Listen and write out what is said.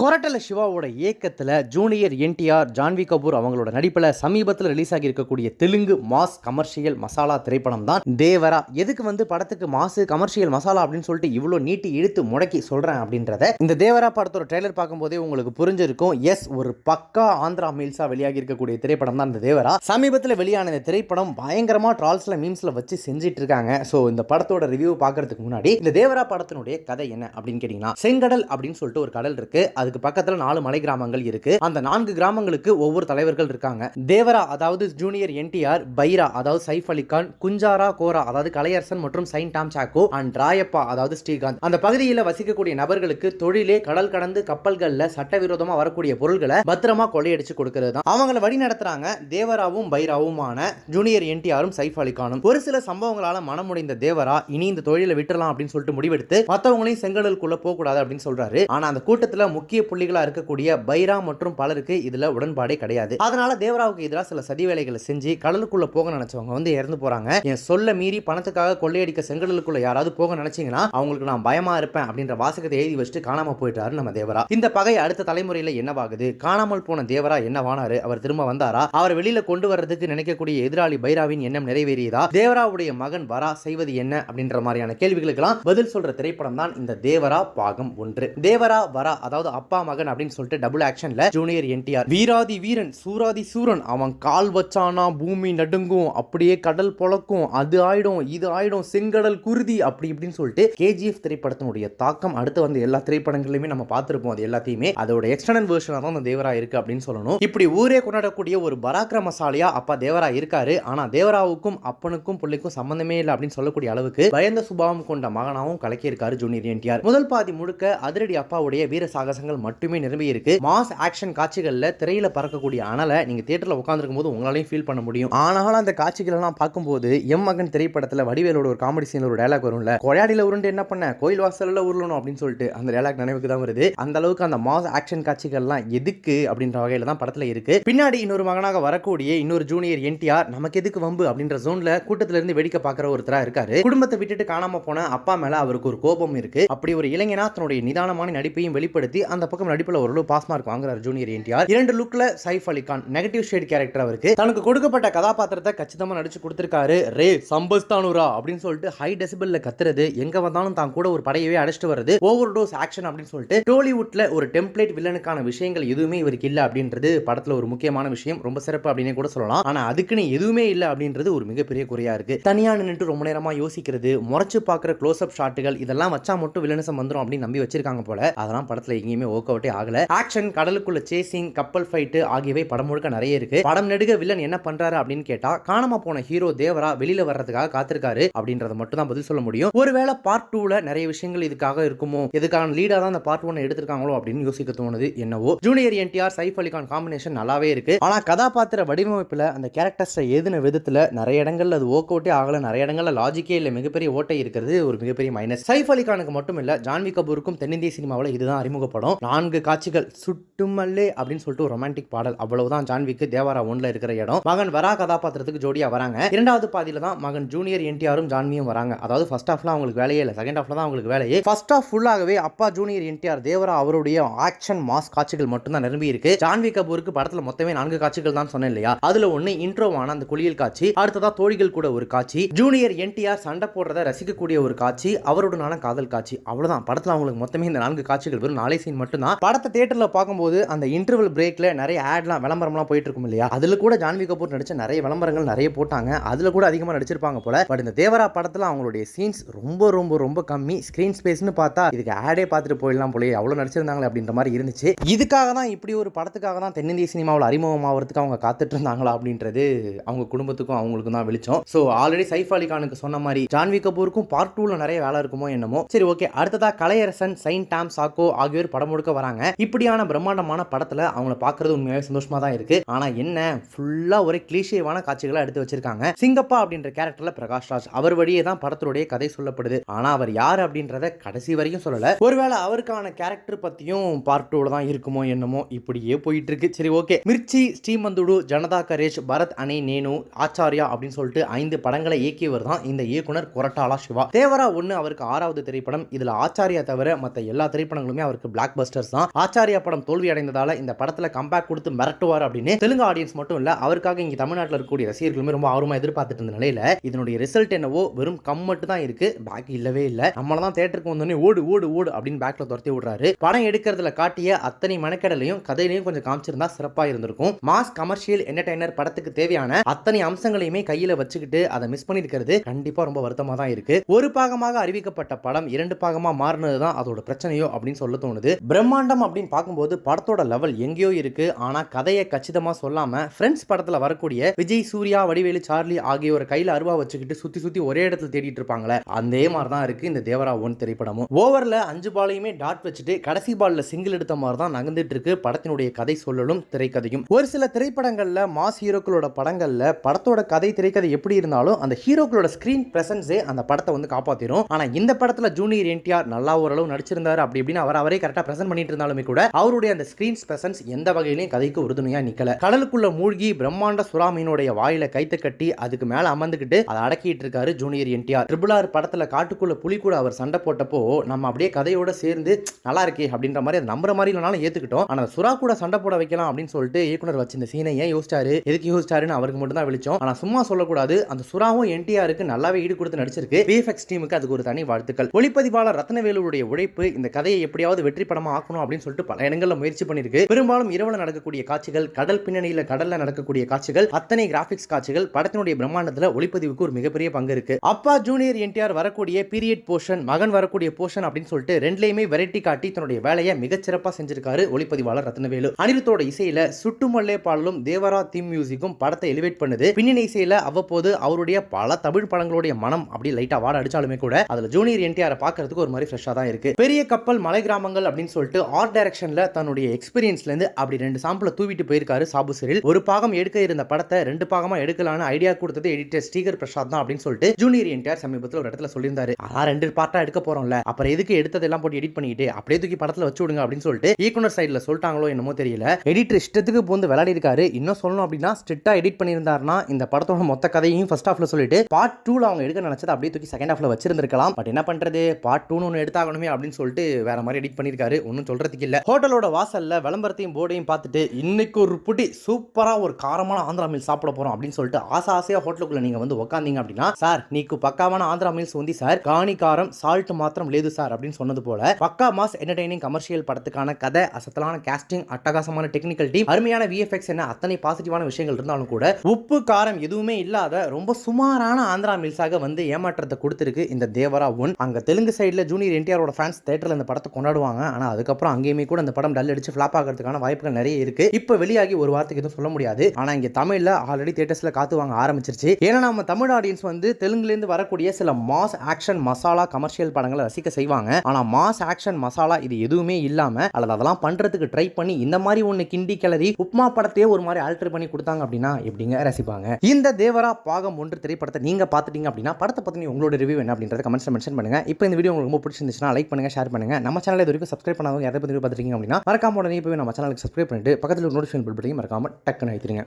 கொரட்டல சிவாவோட இயக்கத்தில் ஜூனியர் என்டிஆர் ஜான்வி கபூர் அவங்களோட நடிப்பில் சமீபத்தில் ரிலீஸ் ஆகி இருக்கக்கூடிய தெலுங்கு மாஸ் கமர்ஷியல் மசாலா திரைப்படம் தான் தேவரா. எதுக்கு வந்து படத்துக்கு மாசு கமர்ஷியல் மசாலா அப்படின்னு சொல்லிட்டு இவ்வளோ நீட்டி இழுத்து முடக்கி சொல்கிறேன் அப்படின்றத இந்த தேவரா படத்தோட ட்ரெய்லர் பார்க்கும்போதே உங்களுக்கு புரிஞ்சிருக்கும். எஸ் ஒரு பக்கா ஆந்திரா மீல்ஸாக வெளியாகி இருக்கக்கூடிய திரைப்படம் தான் இந்த தேவரா. சமீபத்தில் வெளியான இந்த திரைப்படம் பயங்கரமாக ட்ரால்ஸில் மீம்ஸில் வச்சு செஞ்சிட்டு இருக்காங்க ஸோ இந்த படத்தோட ரிவ்யூ பார்க்கறதுக்கு முன்னாடி இந்த தேவரா படத்தினுடைய கதை என்ன அப்படின்னு கேட்டிங்கன்னா செங்கடல் அப்படின்னு சொல்லிட்டு ஒரு கடல் இருக்குது அது அதுக்கு பக்கத்துல நாலு மலை கிராமங்கள் இருக்கு. அந்த நான்கு கிராமங்களுக்கு ஒவ்வொரு தலைவர்கள் இருக்காங்க. தேவரா அதாவது ஜூனியர் என்டிஆர் பைரா அதாவது சைஃப் அலிகான் குஞ்சாரா கோரா அதாவது கலையரசன் மற்றும் சைன் டாம் சாக்கோ அண்ட் ராயப்பா அதாவது ஸ்ரீகாந்த். அந்த பகுதியில் வசிக்கக்கூடிய நபர்களுக்கு தொழிலே கடல் கடந்து கப்பல்கள்ல சட்டவிரோதமா வரக்கூடிய பொருள்களை பத்திரமா கொள்ளையடிச்சு கொடுக்கிறது தான் அவங்கள வழி நடத்துறாங்க தேவராவும் பைராவுமான ஜூனியர் என்டிஆரும் சைஃப் அலிகானும் ஒரு சில சம்பவங்களால மனமுடைந்த தேவரா இனி இந்த தொழிலை விட்டுலாம் அப்படின்னு சொல்லிட்டு முடிவெடுத்து மற்றவங்களையும் செங்கடலுக்குள்ள போக கூடாது அப்படின்னு சொல்றாரு. ஆனா அந்த கூட்டத்துல முக்கிய புள்ளிகளாக இருக்கக்கூடிய பைரா மற்றும் பலருக்கு இதில் உடன்பாடே கிடையாது. அதனால தேவராவுக்கு எதிராக சில சதி வேலைகளை செஞ்சு கடலுக்குள்ள போக நினைச்சவங்க வந்து இறந்து போறாங்க. என் சொல்ல மீறி பணத்துக்காக கொள்ளையடிக்க செங்கடலுக்குள்ள யாராவது போக நினைச்சீங்கன்னா அவங்களுக்கு நான் பயமா இருப்பேன் அப்படின்ற வாசகத்தை எழுதி வச்சுட்டு காணாம போயிட்டாரு நம்ம தேவரா. இந்த பகை அடுத்த தலைமுறையில என்னவாகுது? காணாமல் போன தேவரா என்னவானாரு? அவர் திரும்ப வந்தாரா? அவர் வெளியில கொண்டு வர்றதுக்கு நினைக்கக்கூடிய எதிராளி பைராவின் எண்ணம் நிறைவேறியதா? தேவராவுடைய மகன் வரா செய்வது என்ன அப்படின்ற மாதிரியான கேள்விகளுக்கெல்லாம் பதில் சொல்ற திரைப்படம் தான் இந்த தேவரா பாகம் ஒன்று. தேவரா வரா அதாவது அப்பா மகன் அப்படின்னு சொல்லிட்டு டபுள் ஆக்ஷன்ல ஜூனியர் என்டிஆர். வீராதி வீரன் சூராதி சூரன் அவன் கால் வச்சானா பூமி நடுங்கும் அப்படியே கடல் பொழக்கும் அது ஆயிடும் இது ஆயிடும் செங்கடல் குருதி அப்படி இப்படின்னு சொல்லிட்டு கேஜிஎஃப் திரைப்படத்தினுடைய தாக்கம் அடுத்து வந்த எல்லா திரைப்படங்களையுமே நம்ம பார்த்துருப்போம் அது எல்லாத்தையுமே. அதோட எக்ஸ்டர்னல் வேர்ஷனாக தான் அந்த தேவரா இருக்கு அப்படின்னு சொல்லணும். இப்படி ஊரே கொண்டாடக்கூடிய ஒரு பராக்கிரமசாலியா அப்பா தேவரா இருக்காரு. ஆனா தேவராவுக்கும் அப்பனுக்கும் பிள்ளைக்கும் சம்பந்தமே இல்லை அப்படின்னு சொல்லக்கூடிய அளவுக்கு பயந்த சுபாவம் கொண்ட மகனாவும் கலக்கியிருக்காரு ஜூனியர் என்டிஆர். முதல் பாதி முழுக்க அதிரடி அப்பாவுடைய வீர சாகசங்கள் மட்டுமே நிரம்பி இருக்கு. மாஸ் ஆக்ஷன் காட்சிகளில் திரையில பறக்கக்கூடிய அனலை நீங்க தியேட்டர்ல உட்காந்துருக்கும் போது உங்களாலையும் ஃபீல் பண்ண முடியும். ஆனாலும் அந்த காட்சிகள் எல்லாம் பார்க்கும்போது எம் மகன் திரைப்படத்துல வடிவேலோட ஒரு காமெடி சீன்ல ஒரு டயலாக் வரும்ல. கொடையாடியில உருண்டு என்ன பண்ண? கோயில் வாசல்ல உருளணும் அப்படின்னு சொல்லிட்டு அந்த டயலாக் நினைவுக்கு தான் வருது. அந்த அளவுக்கு அந்த மாஸ் ஆக்ஷன் காட்சிகள்லாம் எதுக்கு அப்படின்ற வகையில தான் படத்துல இருக்கு. பின்னாடி இன்னொரு மகனாக வரக்கூடிய இன்னொரு ஜூனியர் என்டிஆர் நமக்கு எதுக்கு வம்பு அப்படின்ற ஜோன்ல கூட்டத்துல இருந்து வேடிக்கை பார்க்குற ஒருத்தரா இருக்காரு. குடும்பத்தை விட்டுட்டு காணாம போன அப்பா மேல அவருக்கு ஒரு கோபம் இருக்கு. அப்படி ஒரு இளைஞனா தன்னுடைய நிதானமான நடிப்பையும் வெளிப்படுத்தி அந்த பக்கம் நடிப்பில் ஓரளவு பாஸ் மார்க் வாங்குறாரு ஜூனியர் என்டிஆர். இரண்டு லுக்ல Saif Ali Khan negative shade character அவருக்கு. தனக்கு கொடுக்கப்பட்ட கதாபாத்திரத்தை கச்சிதமா நடிச்சு கொடுத்திருக்காரு. ரே சம்பஸ்தானுரா அப்படின்னு சொல்லிட்டு ஹை டெசிபிள்ல கத்துறது எங்க வந்தாலும் தான் கூட ஒரு படையவே அடிச்சிட்டு வருது ஓவர் டோஸ் ஆக்ஷன் அப்படின்னு சொல்லிட்டு டோலிவுட்ல ஒரு டெம்ப்ளேட் வில்லனுக்கான விஷயங்கள் எதுவுமே இவருக்கு இல்லை அப்படின்றது படத்துல ஒரு முக்கியமான விஷயம். ரொம்ப சிறப்பு அப்படின்னு கூட சொல்லலாம். ஆனா அதுக்குன்னு எதுவுமே இல்லை அப்படின்றது ஒரு மிகப்பெரிய குறையா இருக்கு. தனியா நின்றுட்டு ரொம்ப நேரமா யோசிக்கிறது முறைச்சு பாக்குற க்ளோஸ் அப் ஷாட்டுகள் இதெல்லாம் வச்சா மட்டும் வில்லனசம் வந்துடும் அப்படின்னு நம்பி வச்சிருக்காங்க போல. அதெல்லாம் படத்துல எங்கேயுமே ஒர்க் அவுட்டே ஆகல. ஆக்ஷன் கடலுக்குள்ள சேசிங் கப்பல் ஃபைட்டு ஆகியவை படம் முழுக்க நிறைய இருக்கு. படம் நெடுக வில்லன் என்ன பண்றாரு அப்படின்னு கேட்டா காணாம போன ஹீரோ தேவரா வெளியில வர்றதுக்காக காத்திருக்காரு அப்படின்றத மட்டும் தான் பதில் சொல்ல முடியும். ஒருவேளை பார்ட் டூல நிறைய விஷயங்கள் இதுக்காக இருக்குமோ இதுக்கான லீடா தான் அந்த பார்ட் ஒன் எடுத்திருக்காங்களோ அப்படின்னு யோசிக்க தோணுது என்னவோ. ஜூனியர் என்டிஆர் சைஃப் அலிகான் காம்பினேஷன் நல்லாவே இருக்கு. ஆனா கதாபாத்திர வடிவமைப்புல அந்த கேரக்டர்ஸை எழுதின விதத்துல நிறைய இடங்கள்ல அது ஒர்க் அவுட்டே ஆகல. நிறைய இடங்கள்ல லாஜிக்கே இல்லை. மிகப்பெரிய ஓட்டை இருக்கிறது ஒரு மிகப்பெரிய மைனஸ் சைஃப் அலிகானுக்கு மட்டும் இல்ல ஜான்வி கபூருக்கும் தென்னிந்திய சினிமாவில் இதுதான் அறிமுகப்படும். நான்கு காட்சிகள் சுட்டுமல்லே அப்படின்னு சொல்லிட்டு ஒரு ரொமான்டிக் பாடல். அவ்வளவுதான் ஜான்விக்கு. தேவாரா ஒன்ல இருக்கிற இடம். மகன் வரா கதாபாத்திரத்துக்கு ஜோடியா வராங்க. இரண்டாவது பாதியில தான் மகன் ஜூனியர் என்டிஆரும் ஜான்வியும் வராங்க. அதாவது ஃபர்ஸ்ட் ஹாஃப்ல அவங்களுக்கு வேலையே இல்லை. செகண்ட் ஹாஃப்ல தான் அவங்களுக்கு வேலையே. ஃபர்ஸ்ட் ஹாஃப் ஃபுல்லாகவே அப்பா ஜூனியர் என்டிஆர் தேவரா அவருடைய ஆக்ஷன் மாஸ் காட்சிகள் மட்டும் தான் நிரம்பி இருக்கு. ஜான்வி கபூருக்கு படத்துல மொத்தமே நான்கு காட்சிகள் தான் சொன்னேன் இல்லையா? அதுல ஒண்ணு இன்ட்ரோவான அந்த குளியல் காட்சி. அடுத்ததா தோழிகள் கூட ஒரு காட்சி. ஜூனியர் என்டிஆர் சண்டை போடுறத ரசிக்கக்கூடிய ஒரு காட்சி. அவருடனான காதல் காட்சி. அவ்வளவுதான். படத்துல அவங்களுக்கு மொத்தமே இந்த நான்கு காட்சிகள் வெறும் நாளை சீன் மட்டும் மட்டும்தான் படத்தை தியேட்டர்ல பார்க்கும்போது அந்த இன்டர்வல் பிரேக்ல நிறைய ஆட்லாம் விளம்பரம்லாம் போயிட்டு இருக்கும் இல்லையா? அதுல கூட ஜான்வி கபூர் நடிச்ச நிறைய விளம்பரங்கள் நிறைய போட்டாங்க. அதுல கூட அதிகமாக நடிச்சிருப்பாங்க போல. பட் இந்த தேவரா படத்துல அவங்களுடைய சீன்ஸ் ரொம்ப ரொம்ப ரொம்ப கம்மி. ஸ்கிரீன் ஸ்பேஸ்னு பார்த்தா இதுக்கு ஆடே பார்த்துட்டு போயிடலாம் போலயே. அவ்வளோ நடிச்சிருந்தாங்களே அப்படின்ற மாதிரி இருந்துச்சு. இதுக்காக தான் இப்படி ஒரு படத்துக்காக தான் தென்னிந்திய சினிமாவில் அறிமுகமாகிறதுக்கு அவங்க காத்துட்டு இருந்தாங்களா அப்படின்றது அவங்க குடும்பத்துக்கும் அவங்களுக்கும் தான் வெளிச்சம். ஸோ ஆல்ரெடி சைஃப் அலி கானுக்கு சொன்ன மாதிரி ஜான்வி கபூருக்கும் பார்ட் டூல நிறைய வேலை இருக்குமோ என்னமோ. சரி ஓகே அடுத்ததா கலையரசன் சைன் டாம் சாக்கோ ஆகியோர் படம் கொடுக்க வராங்க. இப்படியான பிரம்மாண்டமான படத்துல அவங்கள பார்க்கறது உண்மையாவே சந்தோஷமா தான் இருக்கு. ஆனா என்ன ஃபுல்லா ஒரே கிளீஷேவான காட்சிகளை எடுத்து வச்சிருக்காங்க. சிங்கப்பா அப்படின்ற கேரக்டர்ல பிரகாஷ் ராஜ் அவர் வழியே தான் படத்துடைய கதை சொல்லப்படுது. ஆனா அவர் யார் அப்படின்றத கடைசி வரைக்கும் சொல்லல. ஒருவேளை அவருக்கான கேரக்டர் பத்தியும் பார்ட் தான் இருக்குமோ என்னமோ இப்படியே போயிட்டு இருக்கு. சரி ஓகே மிர்ச்சி ஸ்ரீமந்துடு ஜனதா கரேஷ் பரத் அணை நேனு ஆச்சாரியா அப்படின்னு சொல்லிட்டு ஐந்து படங்களை இயக்கியவர் தான் இந்த இயக்குனர் கொரட்டாலா சிவா. தேவரா ஒன்று அவருக்கு ஆறாவது திரைப்படம். இதுல ஆச்சாரியா தவிர மற்ற எல்லா திரைப்படங்களுமே அவருக்கு பிளாக் பிளாக்பஸ்டர்ஸ் தான். ஆச்சாரியா படம் தோல்வி அடைந்ததால இந்த படத்துல கம்பேக் கொடுத்து மிரட்டுவார் அப்படின்னு தெலுங்கு ஆடியன்ஸ் மட்டும் இல்ல அவருக்காக இங்க தமிழ்நாட்டில் இருக்கக்கூடிய ரசிகர்களுமே ரொம்ப ஆர்வமா எதிர்பார்த்துட்டு இருந்த நிலையில இதனுடைய ரிசல்ட் என்னவோ வெறும் கம் மட்டும் தான் இருக்கு. பேக் இல்லவே இல்ல. நம்மள தான் தேட்டருக்கு வந்தோடனே ஓடு ஓடு ஓடு அப்படின்னு பேக்ல துரத்தி விடுறாரு. படம் எடுக்கிறதுல காட்டிய அத்தனை மனக்கடலையும் கதையிலையும் கொஞ்சம் காமிச்சிருந்தா சிறப்பா இருந்திருக்கும். மாஸ் கமர்ஷியல் என்டர்டைனர் படத்துக்கு தேவையான அத்தனை அம்சங்களையுமே கையில வச்சுக்கிட்டு அதை மிஸ் பண்ணிருக்கிறது கண்டிப்பா ரொம்ப வருத்தமா தான் இருக்கு. ஒரு பாகமாக அறிவிக்கப்பட்ட படம் இரண்டு பாகமா மாறினது தான் அதோட பிரச்சனையோ அப்படின்னு சொல்ல தோணுது. பிரம்மாண்டம் அப்படின்னு பார்க்கும்போது படத்தோட லெவல் எங்கேயோ இருக்கு. ஆனா கதையை கச்சிதமா சொல்லாம ஃப்ரெண்ட்ஸ் படத்துல வரக்கூடிய விஜய் சூர்யா வடிவேலு சார்லி ஆகியோர் கையில அருவா வச்சுக்கிட்டு சுத்தி சுத்தி ஒரே இடத்துல தேடிட்டு இருப்பாங்களே அதே மாதிரி தான் இருக்கு இந்த தேவரா ஒன் திரைப்படமும். ஓவர்ல அஞ்சு பாலையுமே டாட் வச்சுட்டு கடைசி பால்ல சிங்கிள் எடுத்த மாதிரி தான் நகர்ந்துட்டு இருக்கு படத்தினுடைய கதை சொல்லலும் திரைக்கதையும். ஒரு சில திரைப்படங்கள்ல மாஸ் ஹீரோக்களோட படங்கள்ல படத்தோட கதை திரைக்கதை எப்படி இருந்தாலும் அந்த ஹீரோக்களோட ஸ்கிரீன் பிரசன்ஸே அந்த படத்தை வந்து காப்பாத்திரும். ஆனா இந்த படத்துல ஜூனியர் என்டிஆர் நல்லா ஓரளவு நடிச்சிருந்தாரு. அப்படி இப்படின்னு அவர் அவரே கரெக்டா பிரசன்ட் பண்ணிட்டு இருந்தாலுமே கூட அவருடைய அந்த ஸ்கிரீன் பிரசன்ஸ் எந்த வகையிலையும் கதைக்கு உறுதுணையா நிக்கல. கடலுக்குள்ள மூழ்கி பிரம்மாண்ட சுறாமீனுடைய வாயில கைத்து கட்டி அதுக்கு மேல அமர்ந்துகிட்டு அதை அடக்கிட்டு இருக்காரு ஜூனியர் என்டிஆர். ட்ரிபிள் ஆர் படத்துல காட்டுக்குள்ள புலி கூட அவர் சண்டை போட்டப்போ நம்ம அப்படியே கதையோட சேர்ந்து நல்லா இருக்கே அப்படின்ற மாதிரி அதை நம்புற மாதிரி இல்லைனாலும் ஏத்துக்கிட்டோம். ஆனா சுறா கூட சண்டை போட வைக்கலாம் அப்படின்னு சொல்லிட்டு இயக்குனர் வச்சிருந்த இந்த சீனை ஏன் யோசிச்சாரு? எதுக்கு யோசிச்சாருன்னு அவருக்கு மட்டும் தான் வெளிச்சோம். ஆனா சும்மா சொல்லக்கூடாது. அந்த சுறாவும் என்டிஆருக்கு நல்லாவே ஈடு கொடுத்து நடிச்சிருக்கு. விஎஃப்எக்ஸ் டீமுக்கு அதுக்கு ஒரு தனி வாழ்த்துக்கள். ஒளிப்பதிவாளர் ரத்னவேலுடைய உழைப்பு இந்த கதையை எப்படியாவது வெற்றி படமா பார்க்கணும் அப்படின்னு சொல்லிட்டு பல இடங்களில் முயற்சி பண்ணியிருக்கு. பெரும்பாலும் இரவுல நடக்கக்கூடிய காட்சிகள் கடல் பின்னணியில கடல்ல நடக்கக்கூடிய காட்சிகள் அத்தனை கிராபிக்ஸ் காட்சிகள் படத்தினுடைய பிரம்மாண்டத்தில் ஒளிப்பதிவுக்கு ஒரு மிகப்பெரிய பங்கு இருக்கு. அப்பா ஜூனியர் என்டிஆர் வரக்கூடிய பீரியட் போர்ஷன் மகன் வரக்கூடிய போர்ஷன் அப்படின்னு சொல்லிட்டு ரெண்டுலயுமே வெரைட்டி காட்டி தன்னுடைய வேலையை மிகச்சிறப்பாக செஞ்சிருக்காரு ஒளிப்பதிவாளர் ரத்னவேலு. அனிருத்தோட இசையில சுட்டுமல்லே பாடலும் தேவரா தீம் மியூசிக்கும் படத்தை எலிவேட் பண்ணுது. பின்னணி இசையில அவ்வப்போது அவருடைய பல தமிழ் படங்களுடைய மனம் அப்படி லைட்டா வாட அடிச்சாலுமே கூட அதுல ஜூனியர் என்டிஆர் பாக்குறதுக்கு ஒரு மாதிரி ஃப்ரெஷ்ஷா தான் இருக்கு. பெரிய கப்பல் மலை கிராமங்கள் அப்படின்னு சொல்லிட்டு ஆர்ட் டைரக்ஷன்ல தன்னுடைய எக்ஸ்பீரியன்ஸ்லேருந்து அப்படி ரெண்டு சாம்பிள தூவிட்டு போயிருக்காரு சாபு சிறில் ஒரு பாகம் எடுக்க இருந்த படத்தை ரெண்டு பாகமா எடுக்கலான்னு ஐடியா கொடுத்தது எடிட்டர் ஸ்ரீகர் பிரசாத் தான் அப்படின்னு சொல்லிட்டு ஜூனியர் என்டிஆர் சமீபத்தில் ஒரு இடத்துல சொல்லியிருந்தாரு. அதான் ரெண்டு பார்ட்டாக எடுக்க போறோம்ல. அப்புறம் எதுக்கு எடுத்ததெல்லாம் போட்டு எடிட் பண்ணிட்டு அப்படியே தூக்கி படத்துல வச்சு விடுங்க அப்படின்னு சொல்லிட்டு இயக்குனர் சைடுல சொல்லிட்டாங்களோ என்னமோ தெரியல. எடிட்டர் இஷ்டத்துக்கு போந்து விளையாடி இருக்காரு. இன்னும் சொல்லணும் அப்படின்னா ஸ்ட்ரிக்டா எடிட் பண்ணியிருந்தாருன்னா இந்த படத்தோட மொத்த கதையும் ஃபர்ஸ்ட் ஹாஃப்ல சொல்லிட்டு பார்ட் டூல அவங்க எடுக்க நினைச்சது அப்படியே தூக்கி செகண்ட் ஹாஃப்ல வச்சிருந்திருக்கலாம். பட் என்ன பண்றது? பார்ட் டூன்னு ஒன்று எடுத்தாகணுமே அப்படின்னு சொல்லிட்டு வேற மாதிரி எடிட் பண்ணியிருக்காரு. ஒன்றும் ஒன்றும் சொல்கிறதுக்கு இல்லை. ஹோட்டலோட வாசல்ல விளம்பரத்தையும் போர்டையும் பார்த்துட்டு இன்னைக்கு ஒரு புட்டி சூப்பரா ஒரு காரமான ஆந்திரா மீல் சாப்பிட போறோம் அப்படின்னு சொல்லிட்டு ஆசை ஆசையா ஹோட்டலுக்குள்ள நீங்க வந்து உட்காந்தீங்க அப்படின்னா சார் நீக்கு பக்காவான ஆந்திரா மீல்ஸ் வந்து சார். காணி காரம் சால்ட் மாத்திரம் லேது சார் அப்படின்னு சொன்னது போல பக்கா மாஸ் என்டர்டைனிங் கமர்ஷியல் படத்துக்கான கதை அசத்தலான கேஸ்டிங் அட்டகாசமான டெக்னிக்கல் டீம் அருமையான விஎஃப்எக்ஸ் என்ன அத்தனை பாசிட்டிவான விஷயங்கள் இருந்தாலும் கூட உப்பு காரம் எதுவுமே இல்லாத ரொம்ப சுமாரான ஆந்திரா மீல்ஸாக வந்து ஏமாற்றத்தை கொடுத்துருக்கு இந்த தேவரா ஒன் அங்க தெலுங்கு சைடுல ஜூனியர் என்டிஆரோட ஃபேன்ஸ் தேட்டரில் இந்த படத்தை கொண்டாடுவாங்க. ஆனால் அதுக்கு அதுக்கப்புறம் அங்கேயுமே கூட அந்த படம் டல் அடிச்சு ஃபிளாப் ஆகிறதுக்கான வாய்ப்புகள் நிறைய இருக்கு. இப்போ வெளியாகி ஒரு வார்த்தைக்கு எதுவும் சொல்ல முடியாது. ஆனா இங்க தமிழ்ல ஆல்ரெடி தேட்டர்ஸில் காத்து வாங்க ஆரம்பிச்சிருச்சு. ஏன்னா நம்ம தமிழ் ஆடியன்ஸ் வந்து தெலுங்குல இருந்து வரக்கூடிய சில மாஸ் ஆக்ஷன் மசாலா கமர்ஷியல் படங்களை ரசிக்க செய்வாங்க. ஆனா மாஸ் ஆக்ஷன் மசாலா இது எதுவுமே இல்லாம அல்லது அதெல்லாம் பண்றதுக்கு ட்ரை பண்ணி இந்த மாதிரி ஒன்று கிண்டி கிளறி உப்மா படத்தையே ஒரு மாதிரி ஆல்டர் பண்ணி கொடுத்தாங்க அப்படின்னா எப்படிங்க ரசிப்பாங்க? இந்த தேவரா பாகம் ஒன்று திரைப்படத்தை நீங்க பார்த்துட்டீங்க அப்படின்னா படத்தை பத்தி உங்களோட ரிவ்யூ என்ன அப்படின்றத கமெண்ட்ஸ்ல மென்ஷன் பண்ணுங்க. இப்போ இந்த வீடியோ உங்களுக்கு ரொம்ப பிடிச்சிருந்துச்சுன்னா லைக் பண்ணுங்க ஷேர் பண்ணுங்க. நம்ம சேனல் இது வரைக்கும் சப்ஸ்கிரைப் பண்ணாதவங்க எதை பற்றி பார்த்துருக்கீங்க அப்படின்னா மறக்காம உடனே போய் நம்ம சேனலுக்கு சப்ஸ்கிரைப் பண்ணிட்டு பக்கத்தில் நோட்டிஃபிகேஷன் பில் பண்ணி மறக்காம டக்குன்னு வைத்திருங்க